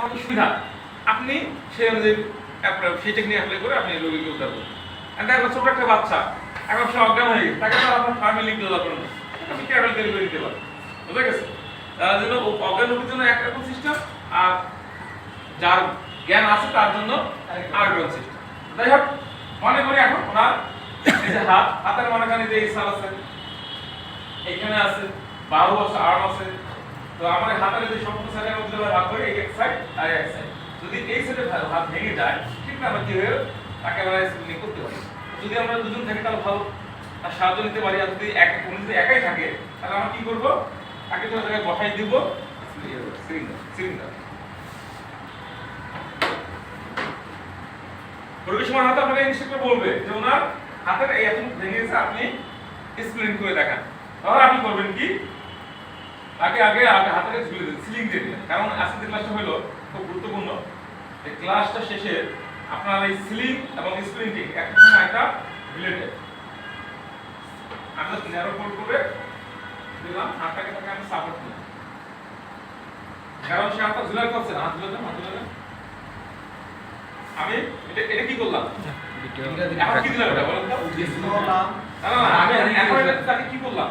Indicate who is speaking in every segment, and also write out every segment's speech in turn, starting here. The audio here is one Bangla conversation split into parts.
Speaker 1: সুবিধা আপনি সেই অনুযায়ী সেই টেকনিক অ্যাপ্লাই করে আপনি রোগীকে উদ্ধার করুন। দেখবেন ছোট একটা বাচ্চা, এখন সে অজ্ঞান হয়ে গেছে, তাকে তো আপনার ফ্যামিলি লিখতে দরকার নেই আপনি ক্যাবেল তৈরি করে দিতে পারেন। বুঝা গেছে তার জন্য অজ্ঞান রোগীর জন্য একরকম সিস্টেম আর যার জ্ঞান আছে তার জন্য আরেকরকম সিস্টেম যাই হোক, মনে করি এখন ওনার এই হাত, হাতের মনে করেন যে ইসাল আছে এখানে আছে বাহু আছে আর্ম আছে তো আমার হাতের যে সম্পূর্ণ সাইডের মধ্যে ভাগ করি, এক সাইড আর এক সাইড যদি এই সাইডে হাত ভেঙে যায়, ঠিক না, আমরা কি হয়ে তাকে আমরা স্প্লিং করতে পারি। যদি আমরা দুজন থাকি, তাহলে ভালো। আর সাহায্য নিতে পারি, আর যদি এক উনি যদি একাই থাকে, তাহলে আমরা কি করব? তাকে তো জায়গায় বসাই দিব। সিলিন্ডার হয়তো আপনাকে করে বলবে যে ওনার হাতের এই এত ভেঙে গেছে, আপনি করে দেখান। তাহলে আপনি করবেন কি? আগে আগে আগে হাতে ঝুলে দিন সিলিং দিয়ে দিলেন। কারণ আজকে যে ক্লাসটা হলো খুব গুরুত্বপূর্ণ। এই ক্লাসটা শেষে আপনার এই সিলিং এবং স্প্রিন্টিং একটা সময় একটা রিলেটেড আমরা ন্যারো ফোল্ড করে দিলাম হাতটাকে তাকে আমি সাপোর্ট দিলাম। কারণ সে হাতটা ঝুলাই করছে হাত ঝুলে দেন, হাত ঝুলে দেন। আমি এটা এটা কি করলাম? এখন কি দিলাম এটা বলেন তো? না না না আমি এখন এটা তাকে কি করলাম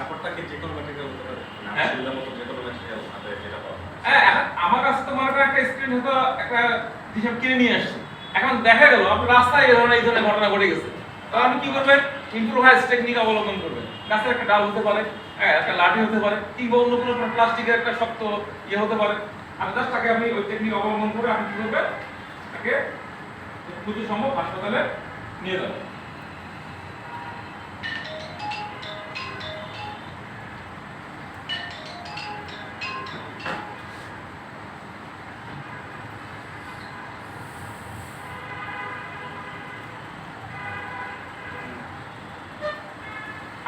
Speaker 2: সাপোর্টটাকে যে কোনো ম্যাটেরিয়াল হতে পারে।
Speaker 1: হ্যাঁ?
Speaker 2: শিল্ডের মতো যে কোনো ম্যাটেরিয়াল হাতে যেটা পাওয়া
Speaker 1: হ্যাঁ আমার কাছে তো মনে করেন একটা স্ক্রিন হয়তো একটা হিসাব কিনে নিয়ে আসছে। এখন দেখা গেল আপনার রাস্তায় এই ধরনের এই ধরনের ঘটনা ঘটে গেছে। তখন আপনি কি করবেন? ইম্প্রোভাইজ টেকনিক অবলম্বন করবেন। গাছের একটা ডাল হতে পারে হ্যাঁ, একটা লাঠি হতে পারে কিংবা অন্য কোনো প্লাস্টিকের একটা শক্ত ইয়ে হতে পারে। আপনি জাস্ট তাকে আপনি ওই টেকনিক অবলম্বন করে আপনি কি করবেন? তাকে দ্রুত সম্ভব হাসপাতালে নিয়ে যাবেন।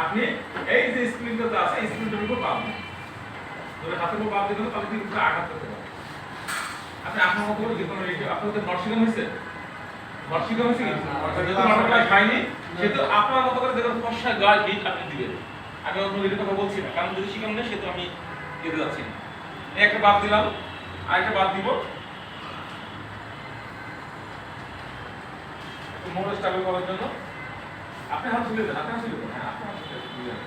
Speaker 1: আপনি এই যে স্ক্রিনটা আছে এই স্ক্রিনটার উপর পাবেন ধরে হাতের উপর পাবেন দিলে তাহলে কিন্তু আঘাত করতে পারে। আপনি আপনার মতো করে যে কোনো রেডিও আপনাদের নরসিংহ হয়েছে? নরসিংহ হয়েছে কি? যেহেতু ক্লাস হয়নি। সেহেতু আপনার মতো করে দেখুন ফর্সা গাল হিট আপনি দিবেন। আমি অন্য রেডিও কথা বলছি না। কারণ যদি শিখানো নেই সেহেতু আমি দিতে যাচ্ছি না। একটা বাদ দিলাম। আরেকটা বাদ দিব। মোড় স্টাবল করার জন্য। আপনি হাত তুলে দেন আপনি হাত তুলে দেন আপনি হাত তুলে দেন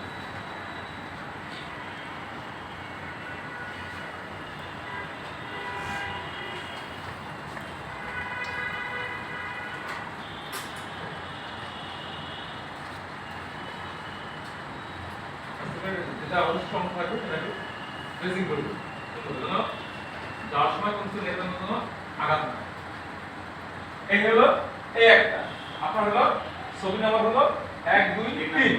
Speaker 1: যেটা সংখ্যা থাকবে যাওয়ার সময় জন্য আঘাত না এই হলো এই একটা আপনার হলো ছবি নাম্বার হলো এক দুই তিন।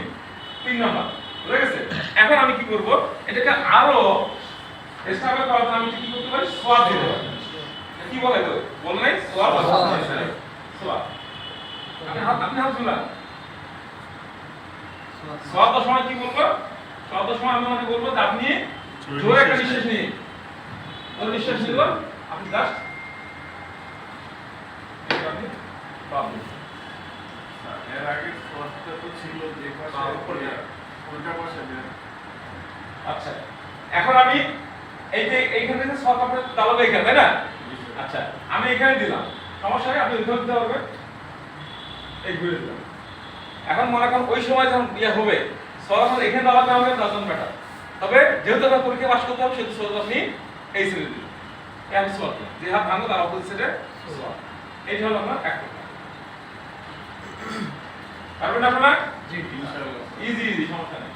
Speaker 1: তিন নাম্বার বুঝে গেছে? এখন আমি কি করব? এটাকে আরও এস্টাবলিশ করার জন্য আমি কি করতে পারি? সোয়াব দিতে পারি কি বলে তো? বল নাই? সোয়াব সোয়াব আপনি হাত আপনি হাত ঝুলান। সোয়াব সময় কি বলব? সোয়াব সময় আমি মনে বলব যে আপনি জোরে একটা নিঃশ্বাস নিন। জোরে নিঃশ্বাস নিল আপনি জাস্ট আপনি পাবেন
Speaker 3: আগে ফার্স্টটা তো ছিল যে পাশে উল্টা পাশে
Speaker 1: আচ্ছা। এখন আমি এই যে এইখানে যে দাবাবে এখানে তাই না? আচ্ছা আমি এখানে দিলাম। সমস্যা নেই আপনি ওইখানে দিতে পারবেন। এই ঘুরে দিলাম। এখন মনে করেন ওই সময় যখন ইয়ে হবে সরাসরি এখানে দাবাতে হবে দশজন ব্যাটার তবে যেহেতু আপনার পরীক্ষা পাস করতে হবে সেহেতু সরাসরি আপনি এই সিলে দিন এম সোয়াট যে হাত ভাঙো তার অপোজিট সাইডে এইটা হলো আপনার এক পারবেন আপনারা?
Speaker 3: জি ইনশাআল্লাহ।
Speaker 1: ইজি ইজি সমস্যা নেই।